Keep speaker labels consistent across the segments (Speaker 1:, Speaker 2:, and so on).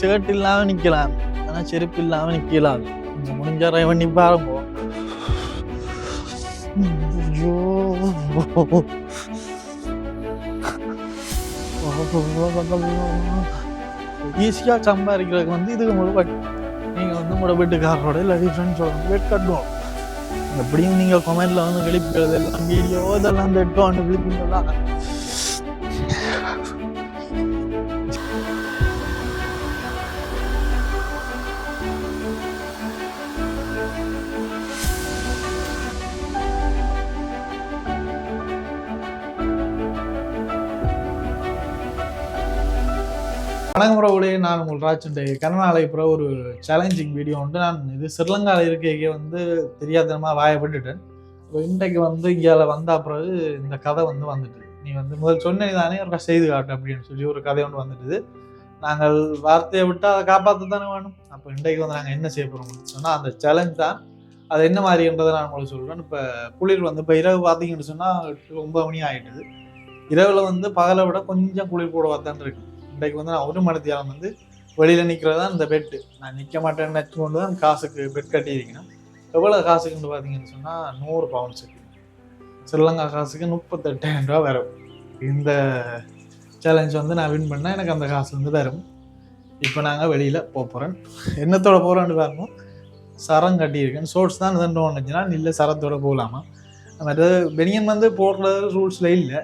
Speaker 1: சேட்டு இல்லாமல் நிற்கலாம் ஆனால் செருப்பு இல்லாமல் நிற்கலாம் கொஞ்சம் முடிஞ்ச ரேவன் நீ பாருங்க ஐயோ சம்பாதிக்கிறதுக்கு வந்து இதுக்கு முழு நீங்கள் வந்து உங்களோட இல்லை இல்லாட்டி ஃப்ரெண்ட்ஸோட வெயிட் கட்டணும் எப்படியும் நீங்கள் கமெண்ட்ல வந்து வெளிப்பிடுறது எல்லாம் வீடியோ இதெல்லாம் திட்டம் விழிப்புங்களா வணக்கம் பிரபுலே நான் உங்கள் ராஜுண்டே கனநாளை பிற ஒரு சேலஞ்சிங் வீடியோ வந்து நான் இது ஸ்ரீலங்காவில் இருக்கையே வந்து தெரியாதனமாக வாயப்பட்டுட்டேன் இப்போ இன்றைக்கு வந்து இங்கே வந்த பிறகு இந்த கதை வந்து வந்துட்டு நீ வந்து முதல் சொன்னே தானே ஒரு செய்து காட்டு அப்படின்னு சொல்லி ஒரு கதை ஒன்று வந்துட்டுது. நாங்கள் வார்த்தையை விட்டு அதை காப்பாற்ற தானே வேணும்? அப்போ இன்றைக்கு வந்து நாங்கள் என்ன செய்ய போகிறோம் சொன்னால் அந்த சேலஞ்ச் தான். அது என்ன மாதிரின்றதை நான் உங்களுக்கு சொல்கிறேன் இப்போ குளிர் வந்து இப்போ இரவு பார்த்தீங்கன்னு சொன்னால் எட்டு ஒன்பது மணி ஆகிட்டுது இரவில் வந்து பகலை விட கொஞ்சம் குளிர் கூட தான் இருக்குது இன்றைக்கு வந்து நான் ஒரு மணித்தியாலம் வந்து வெளியில் நிற்கிறது தான் இந்த பெட்டு நான் நிற்க மாட்டேன்னு நினச்சி கொண்டு தான் காசுக்கு பெட் கட்டியிருக்கேன். எவ்வளோ காசுக்குன்னு பார்த்தீங்கன்னு சொன்னால் நூறு பவுன்ஸுக்கு ஸ்ரீலங்கா காசுக்கு முப்பத்தெட்டாயிரம் ரூபா வரும். இந்த சேலஞ்ச் வந்து நான் வின் பண்ணால் எனக்கு அந்த காசு வந்து வரும். இப்போ நாங்கள் வெளியில் போக போகிறேன் என்னத்தோட போகிறோன்னு பாருங்க. சரம் கட்டியிருக்கேன். ஷோர்ட்ஸ் தான் இதுன்னு ஒன்றுச்சுன்னா இல்லை சரத்தோட போகலாமா? மற்ற பெனியன் வந்து போடுறது ரூல்ஸில் இல்லை.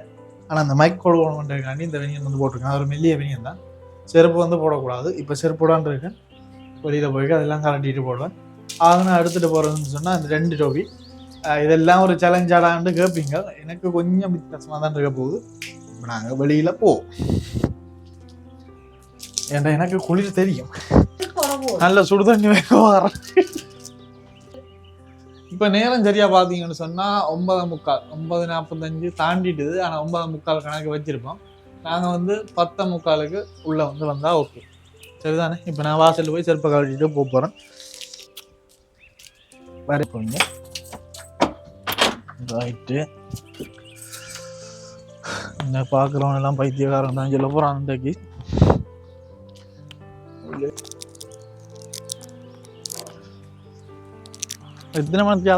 Speaker 1: ஆனால் அந்த மைக் கோடு பண்ணுறதுக்காண்டி இந்த வெனியன் வந்து போட்டிருக்கேன் அது ஒரு மெல்லிய வெனியன் தான். செருப்பு வந்து போடக்கூடாது. இப்போ செருப்புடான் இருக்கேன் வெளியில் போய் அதெல்லாம் கலட்டிட்டு போடுவேன் ஆக நான் எடுத்துகிட்டு போகிறதுன்னு சொன்னால் இந்த ரெண்டு டோபி இதெல்லாம் ஒரு சேலஞ்சாடான்னு கேட்பீங்க எனக்கு கொஞ்சம் வித்தியாசமாக தான் இருக்க போகுது. இப்போ நாங்கள் வெளியில் போ. ஏன்டா எனக்கு குளிர் தெரியும். நல்ல சுடுதண்ணி வைக்க வரேன் இப்போ நேரம் சரியா பார்த்தீங்கன்னு சொன்னால் ஒன்பது முக்கால் ஒன்பது நாற்பத்தஞ்சு தாண்டிடுது ஆனால் ஒன்பது முக்கால் கணக்கு வச்சிருப்போம். நாங்கள் வந்து பத்து முக்காலுக்கு உள்ளே வந்து வந்தால் ஓகே சரிதானே? இப்போ நான் வாசலில் போய் செருப்பை கழிச்சுட்டு போக போகிறேன் வர போங்க ரைட்டு இந்த பார்க்குறவன் எல்லாம் பைத்தியக்காரன் தான் சொல்ல போகிறான் அன்றைக்கு. எத்தனை மணிக்கு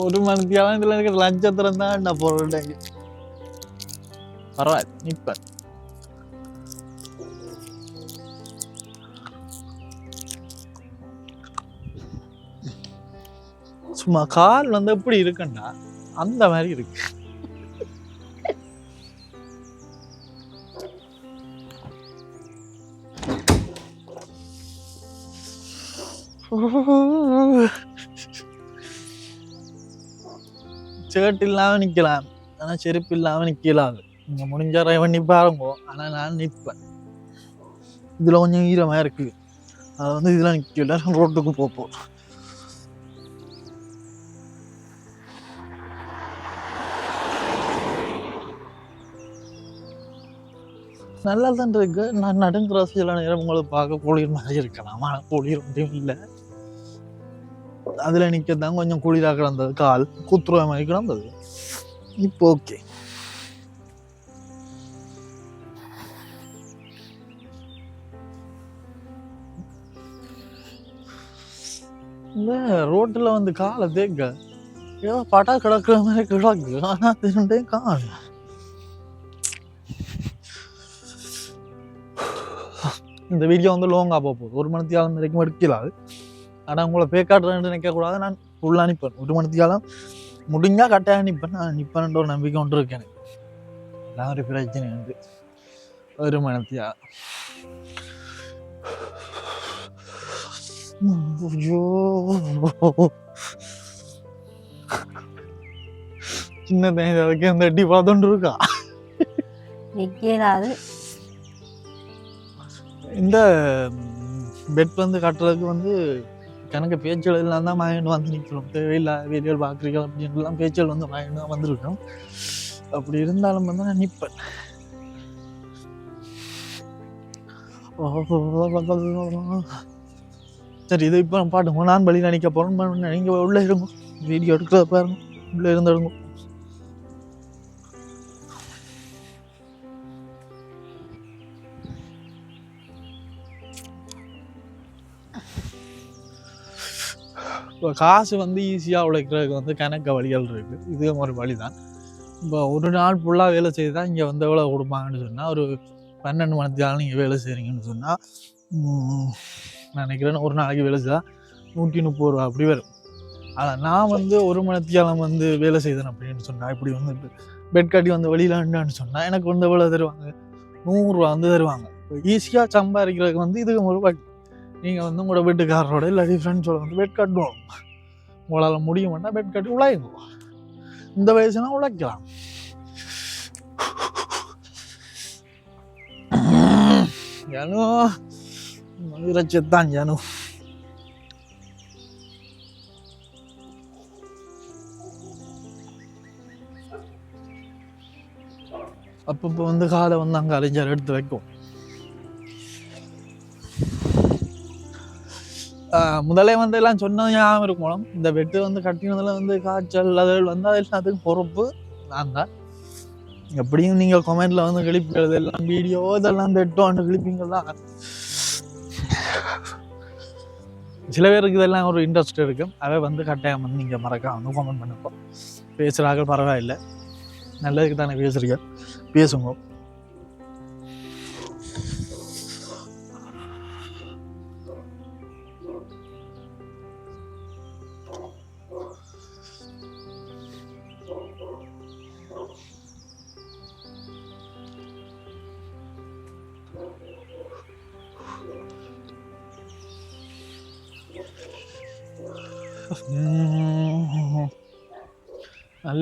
Speaker 1: ஒரு மணிக்கு ஆகும் இதில் இருக்கிற லஞ்சத்திரம் தான் நான் போடுறேன் பரவாயில்ல நிற்பேன் சும்மா கால் வந்து எப்படி இருக்குன்னா அந்த மாதிரி இருக்கு ஷர்ட் இல்லாமல் நிற்கலாம் ஆனால் செருப்பு இல்லாமல் நிற்கலாம் நீங்கள் முடிஞ்ச ரைவன் நிப்பாருங்க. ஆனால் நான் நிற்பேன் இதில் கொஞ்சம் ஈரமாக இருக்குது அது வந்து இதெல்லாம் நிற்கல ரோட்டுக்கு போப்போம் நல்லா தான் இருக்கு. நான் நடுங்கிற சில நேரம் உங்களுக்கு பார்க்க குளிர் மாதிரி இருக்கலாம். ஆனால் குளிர் ஒன்றும் இல்லை. அதில் நிற்க தான் கொஞ்சம் குளிராக கிடந்தது கால் குத்துருவ மாதிரி கிடந்தது இப்போ ஓகே இந்த ரோட்டில் வந்து காலை தேக்க ஏதோ பட்டா கிடக்குற மாதிரி கிடக்கு ஆனால் திருண்டே கால் இந்த வீடியோ வந்து லோங்காக போக போகுது ஒரு மணி தியாலம் வரைக்கும் எடுக்கலாது ஆனால் உங்களை பேக்காட்டுறேன்னு நினைக்கக்கூடாது நான் ஃபுல்லாக நிற்பேன் ஒரு மணி தியாலம் முடிஞ்சால் கட்டாயம் நிற்பேன் நான் நிற்பேன்ன்ற ஒரு நம்பிக்கை ஒன்று இருக்கு எனக்கு. எல்லாம் ஒரு பிரச்சனை உண்டு ஒரு ஐயோ. சின்ன தேங்காய்க்கு அந்த அடி பார்த்துட்டு இருக்கா?
Speaker 2: நிற்கிறாது
Speaker 1: இந்த பெட் வந்து கட்டுறதுக்கு வந்து கணக்கு பேச்சுகள் எல்லாம் தான் வாங்கிட்டு வந்து நிற்கணும். தேவையில்லை வீடியோல் பார்க்குறீங்க அப்படின்லாம் பேச்சுகள் வந்து வாங்கிட்டு தான் வந்திருக்கோம் அப்படி இருந்தாலும் வந்து நான் நிற்பேன். சரி இது இப்போ பாட்டு நான் வழி நினைக்க போகிறேன் நீங்கள் உள்ளே இருங்க. வீடியோ எடுக்கிறத பாருங்க. உள்ளே இருந்துடுங்க இப்போ காசு வந்து ஈஸியாக உழைக்கிறதுக்கு வந்து கணக்க வழிகள் இருக்குது இதே ஒரு வழி தான் இப்போ ஒரு நாள் ஃபுல்லாக வேலை செய்து தான் இங்கே வந்து எவ்வளோ கொடுப்பாங்கன்னு சொன்னால் ஒரு பன்னெண்டு மணித்தாலும் நீங்கள் வேலை செய்கிறீங்கன்னு சொன்னால் நான் நினைக்கிறேன் ஒரு நாளைக்கு வேலை செய்தால் நூற்றி முப்பது ரூபா அப்படி வரும். ஆனால் நான் வந்து ஒரு மணித்தியாலம் வந்து வேலை செய்தேன் அப்படின்னு சொன்னால் இப்படி வந்து பெட் கட்டி வந்து வெளியிலான்னு சொன்னால் எனக்கு வந்து எவ்வளோ தருவாங்க? நூறுரூவா வந்து தருவாங்க. இப்போ ஈஸியாக சம்பாதிக்கிறதுக்கு வந்து இதுக்கு ஒரு வழி. நீங்கள் வந்து உங்களோட வீட்டுக்காரரோட இல்லாட்டி ஃப்ரெண்ட்ஸோட வந்து பெட் கட்டணும் உங்களால் முடியும்னா பெட் கட்டி உழைங்க. இந்த வயசுனா உழைக்கலாம். ஜனு இறைச்சத்தான் ஜனு. அப்பப்போ வந்து காலை வந்து அங்கே அலைஞ்சார் எடுத்து வைக்கும். முதலே வந்து எல்லாம் சொன்னது ஞாபகம் இருக்கும் இந்த வெட்டு வந்து கட்டினதில் வந்து காய்ச்சல் அதில் வந்து அது எல்லாத்துக்கும் பொறுப்பு. நான் தான். எப்படியும் நீங்கள் கமெண்ட்ல வந்து கிளிப்புகள் எல்லாம் வீடியோ இதெல்லாம் திட்டம் கிழிப்பீங்களா சில பேருக்கு இதெல்லாம் ஒரு இன்ட்ரெஸ்ட் இருக்கும் அதை வந்து கட்டாயம் வந்து நீங்கள் மறக்காம வந்து கமெண்ட் பண்ணுப்போம் பேசுகிறார்கள் பரவாயில்லை. நல்லதுக்கு தானே பேசுறீங்க. பேசுங்க.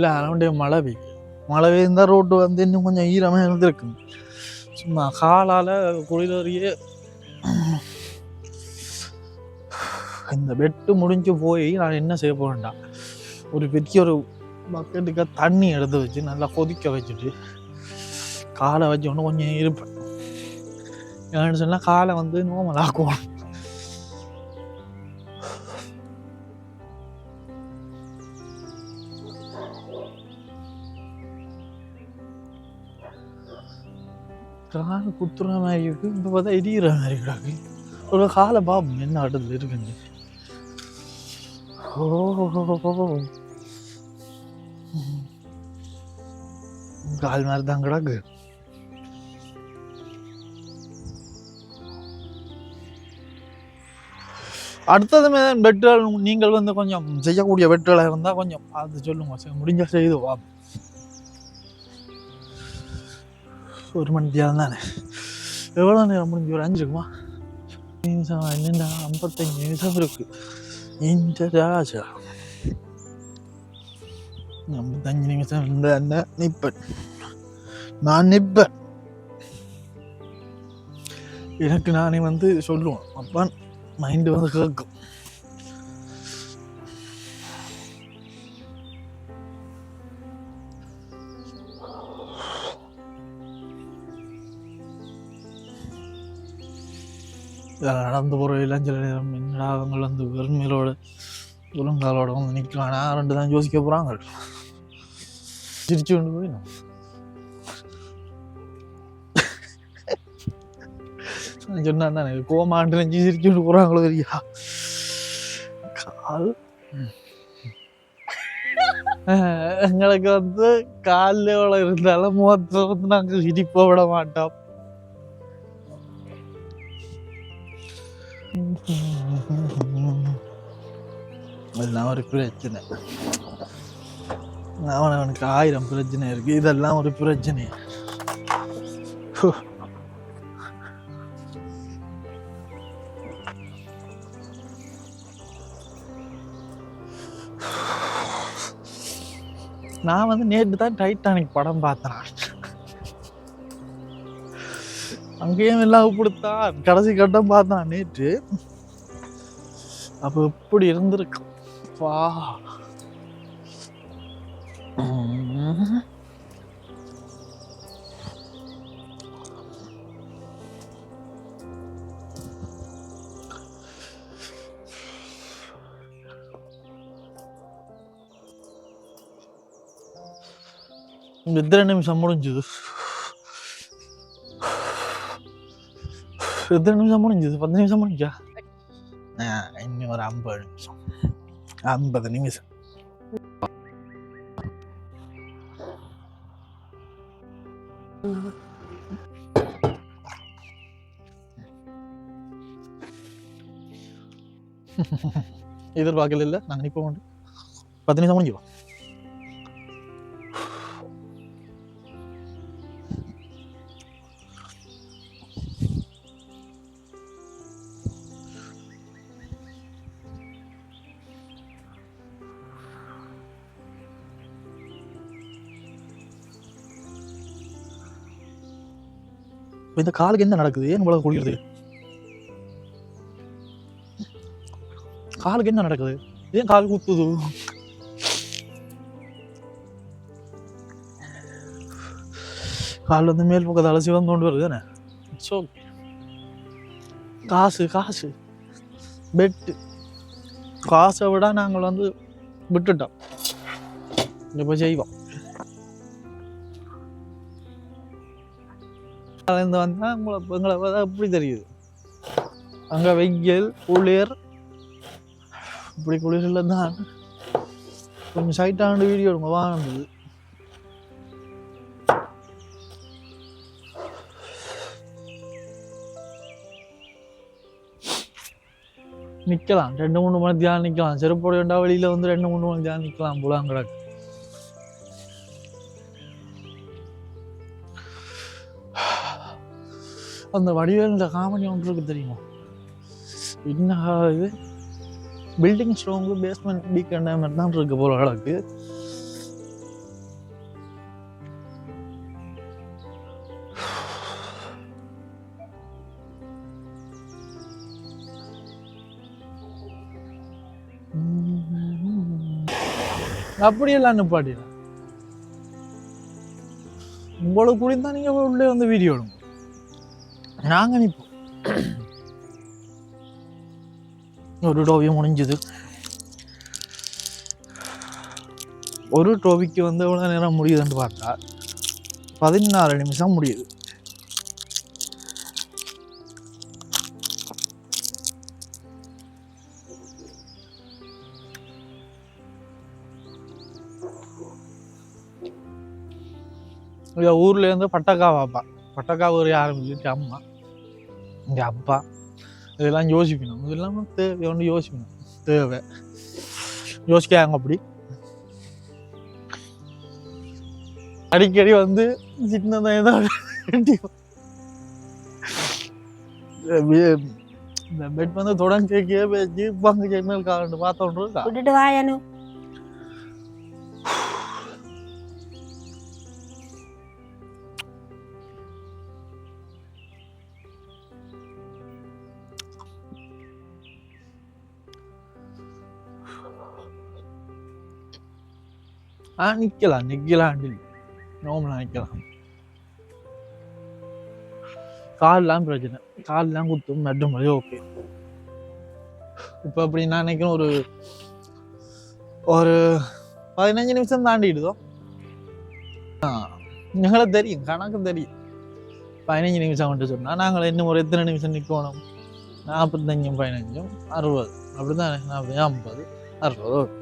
Speaker 1: இல்லை அரவுண்டே மழை பெய்யும் மழை பெய்ந்தால் ரோட்டு வந்து இன்னும் கொஞ்சம் ஈரமாக இருந்திருக்கும் சும்மா காலால் குளிரறியே இந்த பெட்டு முடிஞ்சு போய் நான் என்ன செய்ய போறேன்டா ஒரு பெரிய ஒரு பக்கெட்டுக்கு தண்ணி எடுத்து வச்சு நல்லா கொதிக்க வச்சுட்டு காலை வச்சோன்னு கொஞ்சம் இருப்பேன் ஏன்னு சொன்னால் காலை வந்து நோமலாக்குவோம் கால் குத்துற மாதிரி இருக்கு. இப்போ பார்த்தா எரியிற மாதிரி கிடக்கு ஒரு காலை பாபம் என்ன ஆட்டத்தில் இருக்குன்னு ஓ கால் மாதிரி தான் கிடக்கு. அடுத்தது வெட்டுகள் நீங்கள் வந்து கொஞ்சம் செய்யக்கூடிய வெட்டுகளை இருந்தால் கொஞ்சம் பார்த்து சொல்லுங்க. முடிஞ்சால் செய்து வா. ஒரு மணி தியானம் தானே எவ்வளோ நேரம் முடிஞ்சு ஒரு அஞ்சு இருக்குமா நிமிஷம் என்னடா ஐம்பத்தஞ்சு நிமிஷம் இருக்கு இந்த ராஜா ஐம்பத்தஞ்சு நிமிஷம் இருந்த என்ன நிப்பேன் நான் நிப்பேன் எனக்கு நானே வந்து சொல்லுவேன் அப்பா மைண்டு வந்து கேட்கும் இதில் நடந்து போகிற இளைஞர் நேரம் என்னடா அவங்க வந்து வெறுமையிலோட ஒழுங்காலோட வந்து நிற்கலானா ரெண்டு தான் யோசிக்க போகிறாங்க. சிரிச்சு கொண்டு போய் நான். சொன்னேன் தானே கோமாண்டு நெஞ்சு சிரிச்சு கொண்டு போகிறாங்களோ தெரியா? கால். எங்களுக்கு வந்து காலில் எவ்வளோ இருந்தாலும் முகத்தில் வந்து நாங்கள் சிரிப்ப விட மாட்டோம். இதெல்லாம் ஒரு பிரச்சனை. அவன் அவனுக்கு ஆயிரம் பிரச்சனை இருக்கு. இதெல்லாம் ஒரு பிரச்சனை. நான் வந்து நேற்று தான் டைட்டானிக் படம் பார்த்தேன். அங்கேயும் எல்லாம் கொடுத்தா கடைசி கட்டம் பார்த்தான் நேற்று. அப்போ எப்படி இருந்திருக்கு. வா. உம். எத்தனை நிமிஷம் முடிஞ்சது. எத்தனை நிமிஷம் முடிஞ்சது பத்து நிமிஷம் முடிஞ்சா ஆ, இன்னும் ஒரு ஐம்பது நிமிஷம் ஐம்பது நிமிஷம் எதிர்பார்க்கல இல்லை நாங்கள் நிற்போம் உண்டு. பத்து நிமிஷம் முடிஞ்சுவோம் இப்போ இந்த காலுக்கு என்ன நடக்குது? ஏன் உலகம் குளிருது? காலுக்கு என்ன நடக்குது? ஏன் கால் குத்துது? கால் வந்து மேல் பக்கத்தால வந்து கொண்டு வருது தானே? ஸோ காசு காசு. பெட்டு காசை விட நாங்கள் வந்து விட்டுட்டோம். இப்போ செய்வோம். இந்த வந்தால் உங்களை எங்களை பார்த்தா தெரியுது? அங்கே வெயில் குளிர். இப்படி குளிரில் தான். கொஞ்சம் சைட்டாண்டு வீடியோ எடுங்க வாங்கினது நிக்கலாம். ரெண்டு மூணு மணி தியானம் நிக்கலாம். செருப்போட வேண்டா வந்து ரெண்டு மூணு மணி தியானம் நிக்கலாம் போல கிடக்கு. அந்த வடிவேல் இந்த காமெடி ஒன்று இருக்குது தெரியுமா? என்ன இது? பில்டிங் ஸ்ட்ராங்கு பேஸ்மெண்ட் வீக் மாதிரி தான் இருக்க போகிற அளவுக்கு அப்படியெல்லாம் நிப்பாட்டிடலாம். உங்களுக்கு குடிந்தா நீங்கள் உள்ளே வந்து வீடியோ எடுங்க. நாங்கள் நிற்போம் ஒரு டோவி முடிஞ்சுது ஒரு டோபிக்கு வந்து எவ்வளோ நேரம் முடியுதுன்னு பார்த்தா பதினாறு நிமிஷம் முடியுது ஊர்லேருந்து பட்டக்கா வாப்பா பட்டக்கா ஒரு ஆரம்பிச்சு அம்மா இங்க அப்பா இதெல்லாம் யோசிக்கணும் இதெல்லாம் தேவை ஒன்று யோசிக்கணும் தேவை யோசிக்காங்க அப்படி அடிக்கடி வந்து சின்னதான் ஏதாவது வேண்டி இந்த பெட் வந்து தொடர்ந்து கேட்கவே பேச்சு பங்கு ஜெர்னல் காரண்டு பார்த்தோன்னு இருக்கா
Speaker 2: விட்டுட்டு வாயனு
Speaker 1: ஆ நிக்கலாம் நிக்கலாம் நோம்பலாம் நிக்கலாம் கால்லாம் பிரச்சனை கால்லாம் குத்தும் நட்டும் மாதிரி ஓகே இப்போ அப்படி நான் நினைக்கிறேன் ஒரு ஒரு பதினஞ்சு நிமிஷம் தாண்டிடுதோ ஆ எங்களுக்கு தெரியும் கணக்கு தெரியும் பதினஞ்சு நிமிஷம் மட்டும் சொன்னால் நாங்கள் இன்னும் ஒரு எத்தனை நிமிஷம் நிற்கணும் நாற்பத்தஞ்சும் பதினஞ்சும் அறுபது அப்படிதானே நாற்பது ஐம்பது அறுபது ஓகே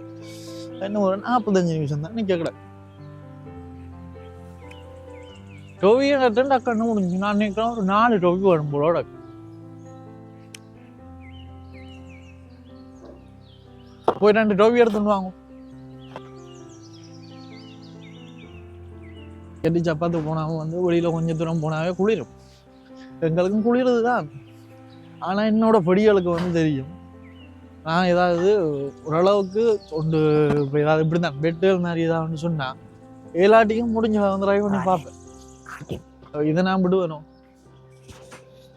Speaker 1: என்ன ஒரு நாற்பத்தஞ்சு நிமிஷம் தான். நிற்க கிடக்கு டொவியை ரெண்டு அக்கண்ணு முடிஞ்சு நான் நினைக்கிறேன் ஒரு நாலு டொவி வரும் போலோட போய் ரெண்டு டொவி எடுத்துட்டு வாங்க. கட்டி சப்பாத்து போனாவும் வந்து வெளியில கொஞ்சம் தூரம் போனாவே குளிரும். எங்களுக்கும் குளிருது தான் ஆனா என்னோட படிகளுக்கு வந்து தெரியும். நான் ஏதாவது ஓரளவுக்கு ஒன்று இப்போ ஏதாவது இப்படி தான் பெட்டுகள் மாதிரி ஏதாவது சொன்னா எல்லாட்டிக்கும் முடிஞ்ச வந்து ட்ரைவ் பண்ணி பார்ப்பேன். இதை நான் விடுவேனோ?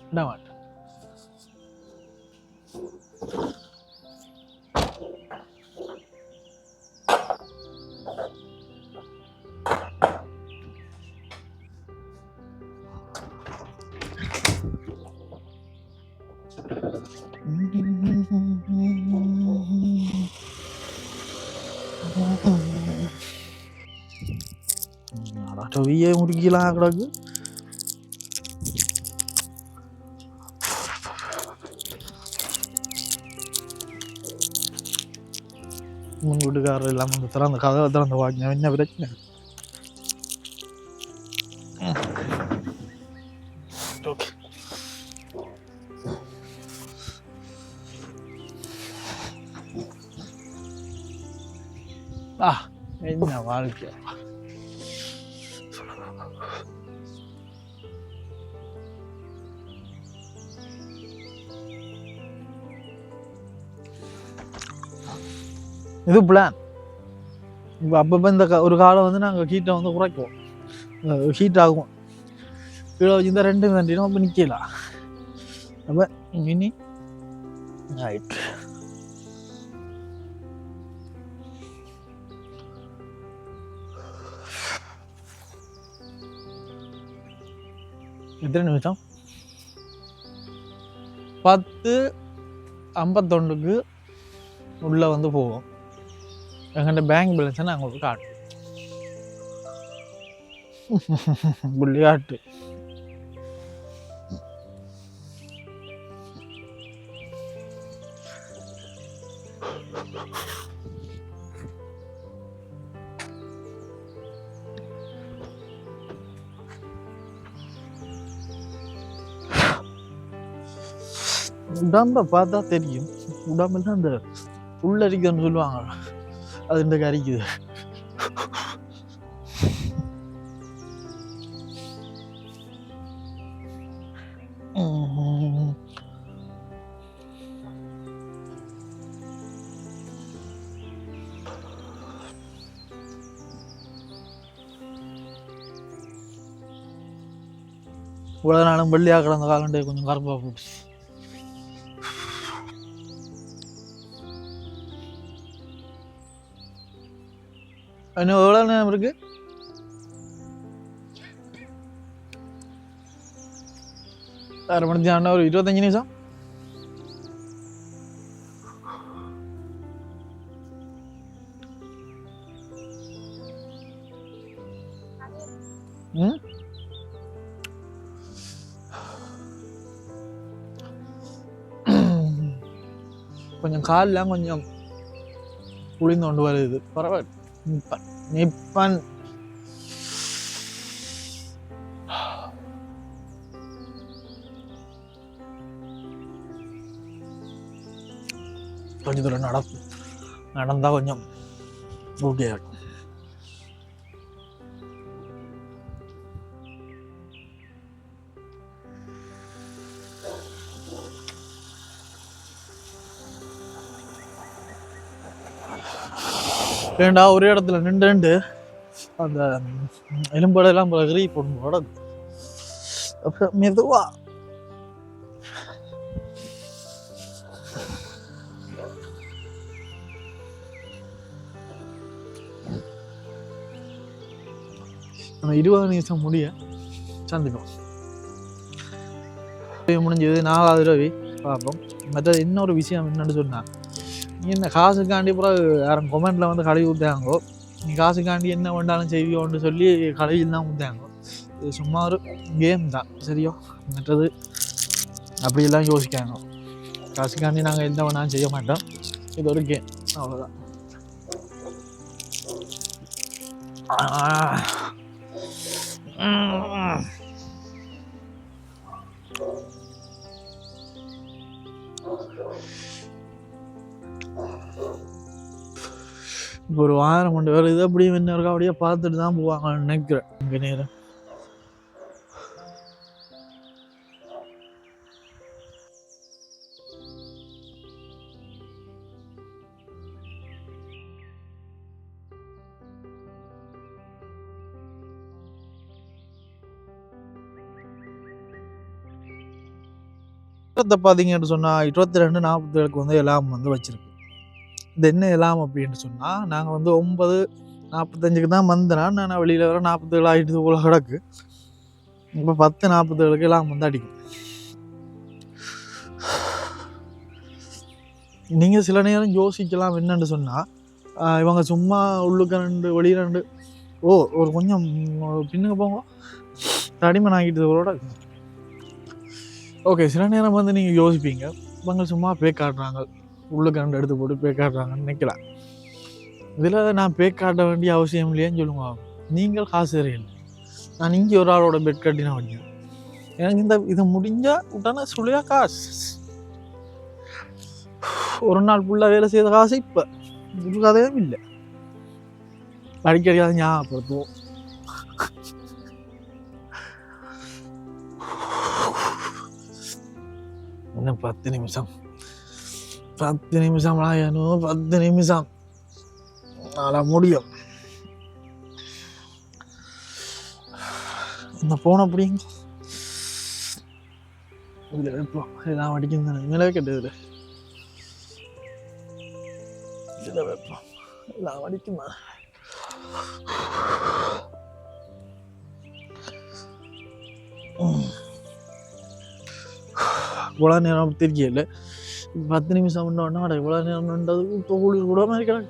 Speaker 1: விட மாட்டேன். டொவியே முறுக்கிலாம் கிடக்கு முன் வீட்டுக்காரர் இல்லாமல் வந்து திறந்த கதவை திறந்த வாங்க என்ன பிரச்சனை ஓகே ஆ என்ன இது பிளான் இப்போ அப்பப்போ இந்த ஒரு காலம் வந்து நாங்கள் ஹீட்டை வந்து குறைக்குவோம் ஹீட் ஆகும். கீழே இந்த ரெண்டு தண்டினும் அப்போ நிற்கலாம் அப்போ இனி ரைட் எத்தனை நிமிஷம்? பத்து ஐம்பத்தொண்டுக்கு உள்ளே வந்து போவோம். எங்கள்கிட்ட பேங்க் பேலன்ஸை நான் உங்களுக்கு காட்டுறேன். விளையாட்டு உடம்ப பார்த்தா தெரியும். உடம்புல தான் அந்த உள்ளரிக்கன்னு சொல்லுவாங்க அது இந்த கறிக்குது உம். இவ்வளோ நாளும் வெள்ளியாக கிடந்த காலண்டே கொஞ்சம் கருப்பாக போச்சு இன்னும் எவ்வளோ நேரம் இருக்கு அரை மணி நேரம் ஒரு இருபத்தஞ்சு நிமிஷம் ம் கொஞ்சம் கால்லாம் கொஞ்சம் குளிர்ந்து கொண்டு வருது பரவாயில்ல நிப்பன் நிப்பன் கொஞ்சம் தூரம் நட நடந்தா கொஞ்சம் ஓகே ஏண்டா ஒரே இடத்துல நின்று நின்று அந்த எலும்படெல்லாம் கிரி போடணும். உடம்பு அப்புறம் மெதுவா. நம்ம இருபது நிமிஷம் முடிய சந்திப்போம் முடிஞ்சது நாலாவது ரவி. பார்ப்போம். மற்றது இன்னொரு விஷயம் என்னன்னு சொன்னாங்க என்ன காசுக்காண்டி அப்புறம் யாரும் கொமெண்டில் வந்து கழுவி ஊற்றாங்கோ நீ காசுக்காண்டி என்ன வேண்டாலும் செய்வியோன்னு சொல்லி கழுவியில் தான் ஊத்தாங்கோ இது சும்மா ஒரு கேம் தான் சரியோ? மற்றது அப்படியெல்லாம் யோசிக்காங்க. காசுக்காண்டி நாங்கள் எந்த வேணாலும் செய்ய மாட்டோம். இது ஒரு கேம் அவ்வளோதான் இப்போ ஒரு வாரம் கொண்டு இதை அப்படியே என்ன இருக்கா அப்படியே பார்த்துட்டு தான் போவாங்கன்னு நினைக்கிறேன். இங்கே நேரம் பார்த்தீங்கன்னு சொன்னால் இருபத்தி ரெண்டு நாற்பத்தேழுக்கு வந்து எல்லாம் வந்து வச்சுருக்கு. இது என்ன எல்லாம் அப்படின்னு சொன்னால் நாங்கள் வந்து ஒன்பது நாற்பத்தஞ்சுக்கு தான் வந்தேனா நான் வெளியில் வர நாற்பத்தேழு ஆகிட்டு போல கிடக்கு. இப்போ பத்து நாற்பத்தேழுக்கு எல்லாம் வந்து அடிக்கும். நீங்கள் சில நேரம் யோசிக்கலாம் என்னன்னு சொன்னால் இவங்க சும்மா உள்ளுக்க ரெண்டு வெளியே ரெண்டு ஓ ஒரு கொஞ்சம் பின்னுக்கு போங்க. தடிமன் ஆகிட்டதோட ஓகே சில நேரம் வந்து நீங்கள் யோசிப்பீங்க. இவங்க சும்மா பே காட்டுறாங்க உள்ளுக்கு ரெண்டு எடுத்து போட்டு பே காட்டுறாங்கன்னு நினைக்கலாம் இதில் நான் பே காட்ட வேண்டிய அவசியம் இல்லையான்னு சொல்லுங்க. நீங்கள் காசு இல்லை நான் இங்கே ஒரு ஆளோட பெட் கட்டினா வண்டியும் எனக்கு இந்த இது முடிஞ்சால் உடனே சொல்லியா காசு. ஒரு நாள் ஃபுல்லாக வேலை செய்த காசு இப்போ. ஒரு கதையும் இல்லை. அடிக்கடி அதை ஞாபகப்படுத்துவோம். இன்னும் பத்து நிமிஷம். பத்து நிமிஷம் ஆகணும் பத்து நிமிஷம் நாளா முடியும். இந்த போன அப்படிங்க இதில் வைப்போம் எல்லாம் அடிக்கும் தானே. மேலே கெட்டது இதில். வைப்போம் எல்லாம் அடிக்குமா இவ்வளோ நேரம் தெரியல பத்து நிமிஷம் முன்னோடனே அட இவ்வளோ நேரம் இப்போ குளிர் கூட விட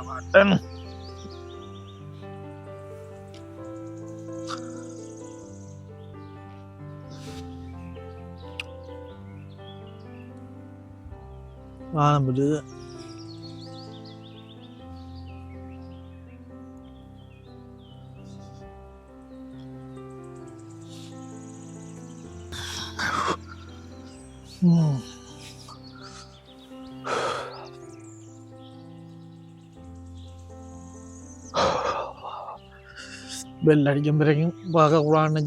Speaker 1: மாட்டேன். ஆரம்பிடுது ம் பெல் அடிக்கும் பிறகு பார்க்கக்கூடாதுன்னு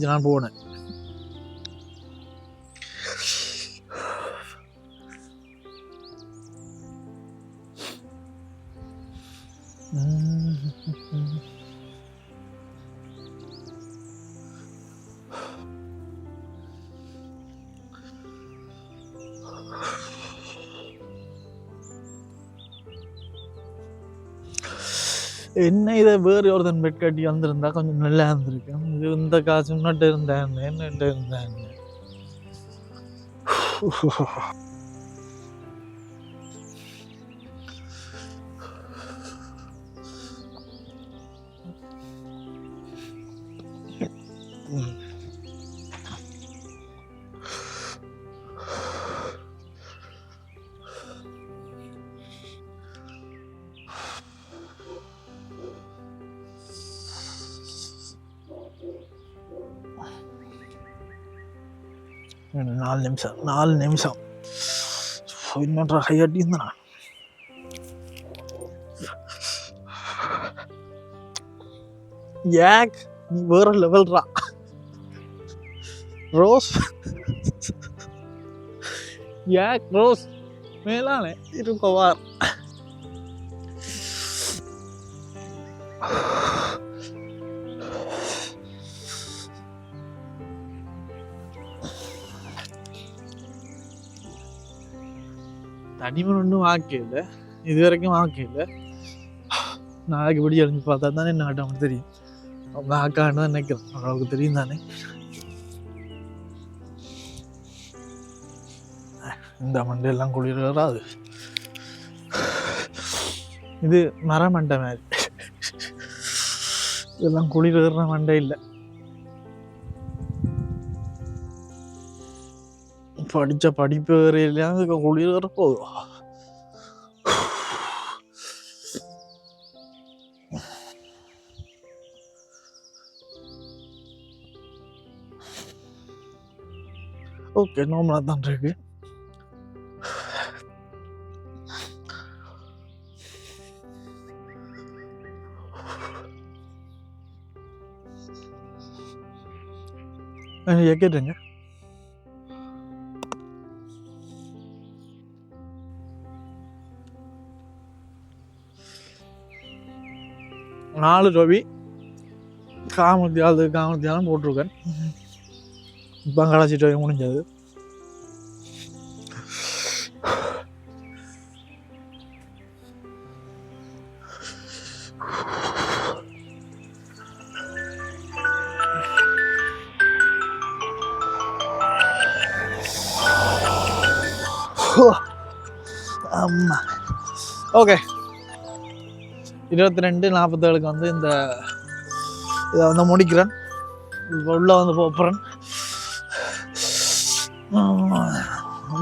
Speaker 1: என்ன இதை வேறு ஒருத்தன் பெட் கட்டி வந்திருந்தா கொஞ்சம் நல்லா இருந்திருக்கும். இது இந்த காசு முன்னாட்டு இருந்தேன் என்னட்டு இருந்தேன் இன்னும் நாலு நிமிஷம் நாலு நிமிஷம் இன்னொன்றரை கையாட்டி இருந்தா ஏக் நீ வேற லெவல்ரா ரோஸ் ஏக் ரோஸ் மேலானே இருப்பவார் தனிமன் ஒன்றும் வாக்கையில் இது வரைக்கும் இல்லை. நாளைக்கு படி அழிஞ்சு பார்த்தா தானே என்ன ஆட்டம் தெரியும். அவங்க ஆக்கான்னு தான் நினைக்கிறேன். அவங்களுக்கு தெரியும் தானே. இந்த மண்டையெல்லாம் குளிர் வராது. இது மர மண்டை மாதிரி. இதெல்லாம் குளிர் ஏறுற மண்டை இல்லை. படித்த படிப்பு வேறையில அதுக்கு குளிர் வர போதும் ஓகே நார்மலாக தான் இருக்கு கேட்டுங்க நாலு ரவி காமத்தியால் காமத்தியாலும் போட்டிருக்கேன். இப்போ கடைசி ரவி முடிஞ்சது. ஆமா ஓகே. இருபத்தி ரெண்டு நாற்பத்தேழுக்கு வந்து இந்த இதை வந்து முடிக்கிறேன். இப்போ உள்ளே வந்து போகிறேன்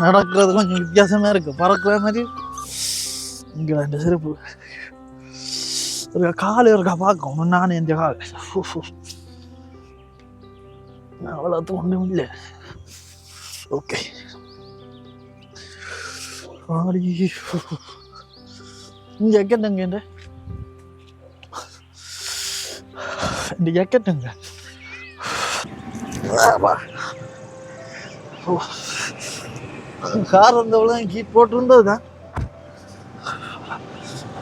Speaker 1: நடக்கிறது கொஞ்சம் வித்தியாசமாக இருக்குது பறக்கிற மாதிரி. இங்கே ரெண்டு செருப்பு. ஒரு கால் இருக்கா பார்க்கும் நான் எந்த கால் அவ்வளோத்து ஒன்றும் இல்லை. ஓகே. ஆடி. இந்த எங்கே எங்க இந்த இந்த ஜாக்கெட் எங்க கார் வந்தவள கீட் போட்டிருந்தது தான்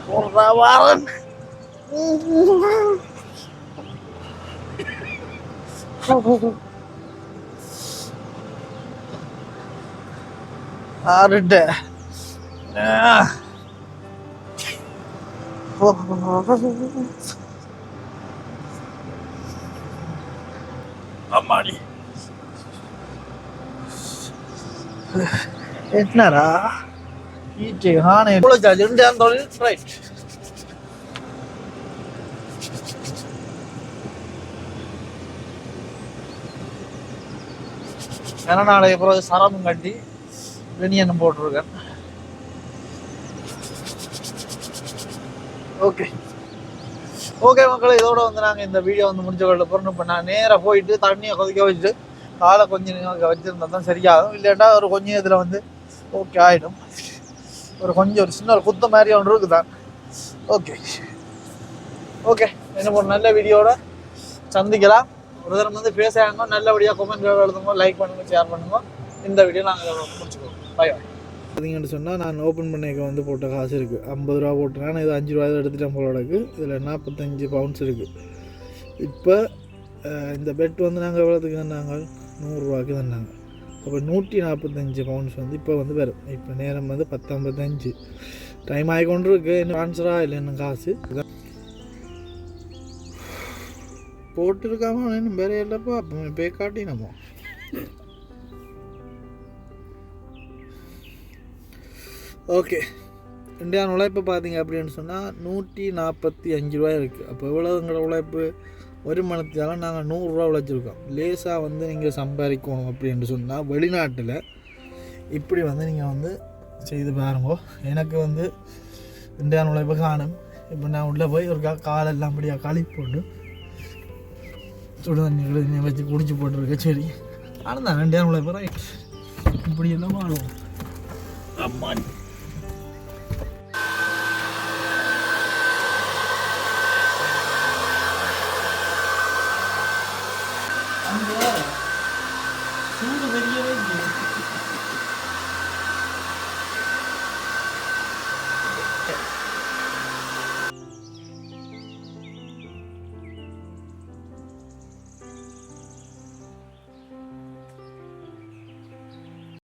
Speaker 1: போடுறா வாரன் ஆறுட்ட அம்மாடி. என்னடா? ஈட்டி ஹானே. எவ்வளோ சார்ஜ் ரெண்டு அந்த ரைட் ஏன்னா நாளைக்கு அப்புறம் சரம் கட்டி வெனியன் போட்டிருக்கேன். ஓகே ஓகே மக்களை இதோட வந்து நாங்கள் இந்த வீடியோ வந்து முடிஞ்ச கொள்ள போகிறோம் இப்போ நான் நேராக போயிட்டு தண்ணியை கொதிக்க வச்சுட்டு காலை கொஞ்சம் நேரம் வச்சுருந்தா தான் சரியாகும். இல்லாட்டா ஒரு கொஞ்சம் இதில் வந்து ஓகே ஆகிடும் ஒரு கொஞ்சம் ஒரு சின்ன ஒரு குத்த மாதிரி ஒன்று இருக்குதான் ஓகே ஓகே என்ன ஒரு நல்ல வீடியோட சந்திக்கலாம். ஒரு தரம் வந்து பேசுகிறாங்க நல்லபடியாக கொமெண்ட் எழுதுங்க. லைக் பண்ணுங்க ஷேர் பண்ணுங்க. இந்த வீடியோ நாங்கள் முடிச்சுக்கோம் பை பார்த்தீங்கன்னு சொன்னால் நான் ஓப்பன் பண்ணிக்க வந்து போட்ட காசு இருக்குது ஐம்பது ரூபா போட்டேன். இது அஞ்சு ரூபா எடுத்துட்டேன் போலோடக்கு இதில் நாற்பத்தஞ்சு பவுன்ஸ் இருக்குது இப்போ இந்த பெட் வந்து நாங்கள் எவ்வளோத்துக்கு தந்தாங்க? நூறுரூவாக்கு தந்தாங்க. அப்போ நூற்றி நாற்பத்தஞ்சு பவுன்ஸ் வந்து இப்போ வந்து வரும். இப்போ நேரம் வந்து பத்தம்பத்தஞ்சு டைம் ஆகிக்கொண்டு இருக்கு. இன்னும் ஆன்சராக இல்லை இன்னும் காசு. போட்டிருக்காம இன்னும் வேற இல்லைப்பா அப்போ பே காட்டி ஓகே இந்தியாவின் உழைப்பு பார்த்தீங்க அப்படின்னு சொன்னால் நூற்றி நாற்பத்தி அஞ்சு ரூபாய் இருக்குது அப்போ எவ்வளோங்கிற உழைப்பு வருமானத்தால் நாங்கள் நூறுரூவா உழைச்சிருக்கோம். லேசாக வந்து நீங்கள் சம்பாதிக்கணும் அப்படின்னு சொன்னால் வெளிநாட்டில் இப்படி வந்து நீங்கள் வந்து செய்து பாருங்க. எனக்கு வந்து இந்தியாவின் உழைப்பு காணும். இப்போ நான் உள்ளே போய் ஒரு கா- காலெல்லாம் அப்படியே களி போட்டு சுடு தண்ணி வச்சு குடிச்சு போட்டுருக்கேன் சரி. ஆனால் தான் இந்தியான் உழைப்பு ரைட் இப்படி எல்லாம் வாழுவோம் அம்மா